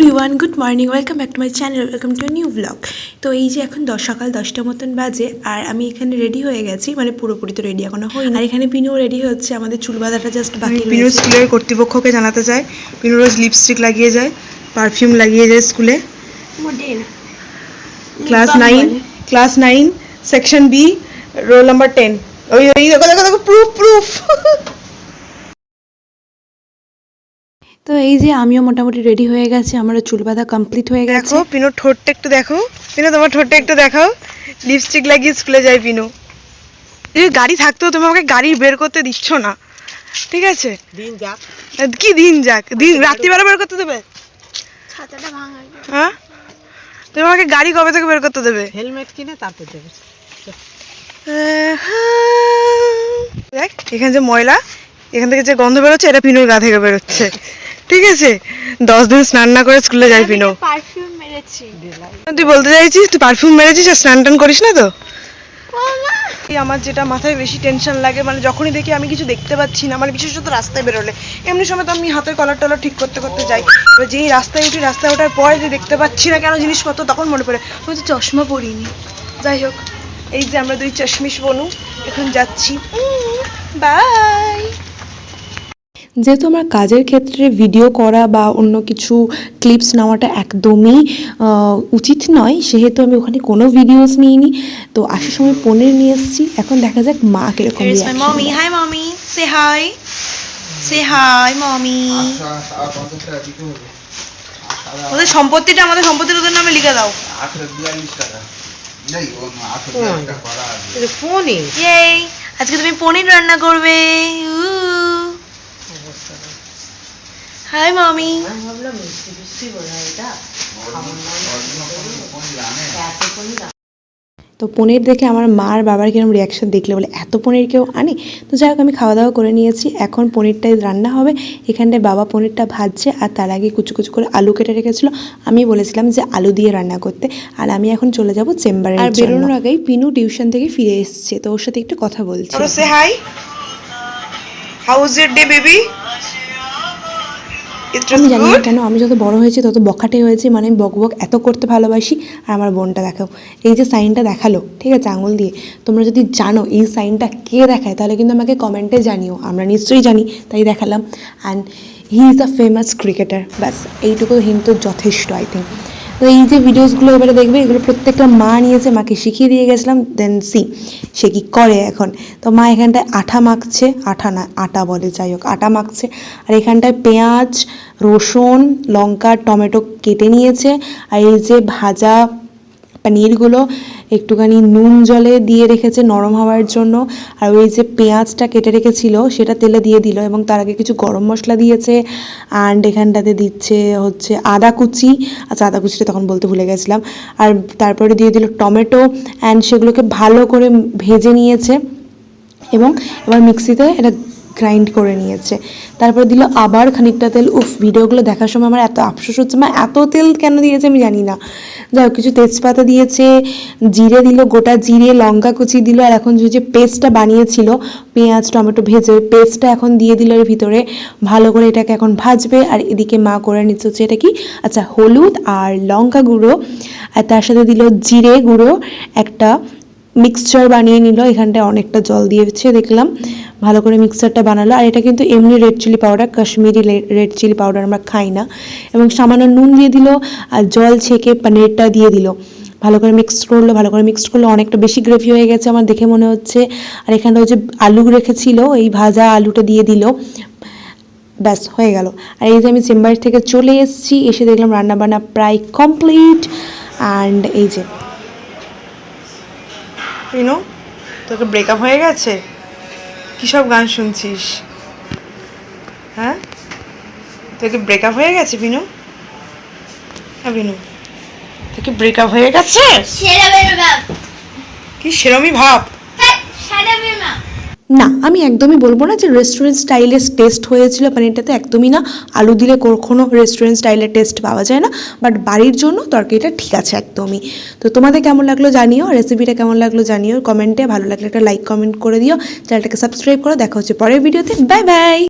Everyone good morning welcome back to my channel welcome to new blog তো এই যে এখন দশ সকাল দশটা মতন বাজে আর আমি এখানে রেডি হয়ে গেছি মানে পুরোপুরি তো রেডি এখনও হয়নি। আর এখানে পিনু রেডি হচ্ছে আমাদের চুল বাঁধাটা জাস্ট বাকি পিনু স্কুলের কর্তৃপক্ষকে জানাতে চায় পিনু রোজ লিপস্টিক লাগিয়ে যায় পারফিউম লাগিয়ে যায় স্কুলে class nine class nine section B roll number ten ওই ওই দেখো দেখো দেখো প্রুফ প্রুফ তো এই যে আমিও মোটামুটি রেডি হয়ে গেছি আমার চুল বাঁধা কমপ্লিট হয়ে গেছে। দেখো পিনু ঠোঁটটা একটু দেখো। পিনু তোমার ঠোঁটটা একটু দেখাও। লিপস্টিক লাগিয়ে স্কুলে যায় পিনু। এই গাড়ি থাকতেও তুমি আমাকে গাড়ি বের করতে দিচ্ছ না। ঠিক আছে? দিন যাক। কি দিন যাক? দিন রাত্রিবেলা বের করতে দেবে? ছাতাটা ভাঙা হ্যাঁ? তুমি আমাকে গাড়ি কবে থেকে বের করতে দেবে? হেলমেট কিনে তারপর দেবে। দেখ এখানে যে ময়লা এখান থেকে যে গন্ধ বেরোচ্ছে এটা পিনুর গা থেকে বেরোচ্ছে। ঠিক আছে? দশ দিন স্নান না করে স্কুলে যাই পিনু। পারফিউম মেরেছি। তুই বলতে চাইছিস তুই পারফিউম মেরেছিস আর স্নান টান করিস না তো? আমার যেটা মাথায় বেশি টেনশন লাগে মানে যখনই দেখি আমি কিছু দেখতে পাচ্ছি না মানে বিশেষত রাস্তায় বেরোলে। এমনি সময় তো আমি হাতের কলার টলার ঠিক করতে করতে যাই। এবার যেই রাস্তায় উঠি রাস্তায় ওঠার পরে যে দেখতে পাচ্ছি না কেন জিনিসপত্র তখন মনে পড়ে আমি তো চশমা পরিনি। যাই হোক এই যে আমরা দুই চশমিশ বনু এখন যাচ্ছি। বাই যেহেতু আমার কাজের ক্ষেত্রে ভিডিও করা বা অন্য কিছু ক্লিপস নেওয়াটা একদমই আহ, উচিত নয়। সেহেতু আমি ওখানে কোনো ভিডিওস নিইনি। তো আসার সময় পনির নিয়ে এসেছি। এখন দেখা যাক মা কীরকম. দেয়। Hi, mommy. Say hi. Say hi, mommy. ওদের সম্পত্তিটা আমাদের সম্পত্তিটা ওদের নামে লিখে দাও। আজকে তুমি পনির রান্না করবে। হাই মামি আমি ভাবলাম মিষ্টি মিষ্টি বোধ এটা। তো পনির দেখে আমার মা আর বাবার কীরকম রিয়াকশন দেখলে বলে এত পনির কেউ আনে? তো যাই হোক আমি খাওয়া দাওয়া করে নিয়েছি। এখন পনিরটাই রান্না হবে। এখানটায় বাবা পনিরটা ভাজছে আর তার আগে কুচু কুচু করে আলু কেটে রেখেছিল। আমি বলেছিলাম যে আলু দিয়ে রান্না করতে। আর আমি এখন চলে যাব চেম্বারে আর বেরোনোর আগেই পিনু টিউশন থেকে ফিরে এসছে। তো ওর সাথে একটু কথা বলছি। Hi how is it day baby আমি জানি না কেন আমি যত বড় হয়েছি তত বখাটে হয়েছি মানে বক বক এত করতে ভালোবাসি আর আমার বোনটা দেখাও। এই যে সাইনটা দেখাল ঠিক আছে আঙুল দিয়ে। তোমরা যদি জানো এই সাইনটা কে দেখায় তাহলে কিন্তু আমাকে কমেন্টে জানিও। আমরা নিশ্চয়ই জানি তাই দেখালাম। And he is a famous cricketer ব্যাস এইটুকু কিন্তু যথেষ্ট আই থিঙ্ক তো এই যে ভিডিওসগুলো এবারে দেখবে, এগুলো প্রত্যেকটা মা নিয়েছে, মাকে শিখিয়ে দিয়ে গেছিলাম দেন সি সে কি করে এখন? তো মা এখানটায় আঠা মাখছে, আঠা না, আটা বলে, যাই হোক, আটা মাখছে। আর এখানটায় পেঁয়াজ, রসুন, লঙ্কা, টমেটো কেটে নিয়েছে। আর এই যে ভাজা পনিরগুলো একটুখানি নুন জলে দিয়ে রেখেছে নরম হওয়ার জন্য। আর ওই যে পেঁয়াজটা কেটে রেখেছিল, সেটা তেলে দিয়ে দিল এবং তার আগে কিছু গরম মশলা দিয়েছে। অ্যান্ড এখানটাতে দিচ্ছে হচ্ছে আদা কুচি। আচ্ছা আদা কুচিটা তখন বলতে ভুলে গেছিলাম। আর তারপরে দিয়ে দিল টমেটো অ্যান্ড সেগুলোকে ভালো করে ভেজে নিয়েছে। এবং এবার মিক্সিতে এটা গ্রাইন্ড করে নিয়েছে। তারপর দিল আবার খানিকটা তেল। উফ, ভিডিওগুলো দেখার সময় আমার এত আফসোস হচ্ছে। মা, এত তেল কেন দিয়েছে আমি জানি না। যাই হোক, কিছু তেজপাতা দিয়েছে, জিরে দিল, গোটা জিরে, লঙ্কা কুচি দিল, আর এখন যে পেস্টটা বানিয়েছিল, পেঁয়াজ, টমেটো ভেজে পেস্টটা এখন দিয়ে দিল এর ভিতরে। ভালো করে এটাকে এখন ভাজবে, আর এদিকে মা করে নিচ্ছে হচ্ছে এটা কি? আচ্ছা হলুদ আর লঙ্কা গুঁড়ো। আর তার সাথে দিল জিরে গুঁড়ো। একটা মিক্সচার বানিয়ে নিল। এখানটায় অনেকটা জল দিয়েছে, দেখলাম। ভালো করে মিক্সারটা বানালো। আর এটা কিন্তু এমনি red chilli powder Kashmiri red chilli powder আমরা খাই না। এবং সামান্য নুন দিয়ে দিল আর জল ছেঁকে পনিরটা দিয়ে দিল। ভালো করে মিক্স করল, ভালো করে মিক্স করল। অনেকটা বেশি গ্রেভি হয়ে গেছে আমার দেখে মনে হচ্ছে। আর এখানটা ওই যে আলু রেখেছিল, এই ভাজা আলুটা দিয়ে দিল। ব্যাস, হয়ে গেল। আর এই যে আমি চেম্বার থেকে চলে এসেছি, এসে দেখলাম রান্নাবান্না প্রায় কমপ্লিট অ্যান্ড এই যে। পিনু তোকে ব্রেকআপ হয়ে গেছে? সব গান শুনছিস? হ্যাঁ? তোকে ব্রেকআপ হয়ে গেছে বিনু? হ্যাঁ বিনু। তোকে ব্রেকআপ হয়ে গেছে? কি সেরমই ভাব? হ্যাঁ না, আমি একদমই বলব না যে রেস্টুরেন্ট স্টাইলের টেস্ট হয়েছিল পানিরটাতে একদমই না আলু দিলে কখনও রেস্টুরেন্ট স্টাইলের টেস্ট পাওয়া যায় না বাট বাড়ির জন্য তরকারিটা ঠিক আছে একদমই। তো তোমাদের কেমন লাগল জানিও রেসিপিটা কেমন লাগল জানিও কমেন্টে ভালো লাগলে একটা লাইক কমেন্ট করে দিও চ্যানেলটাকে সাবস্ক্রাইব করো, দেখা হচ্ছে পরের ভিডিওতে বাই বাই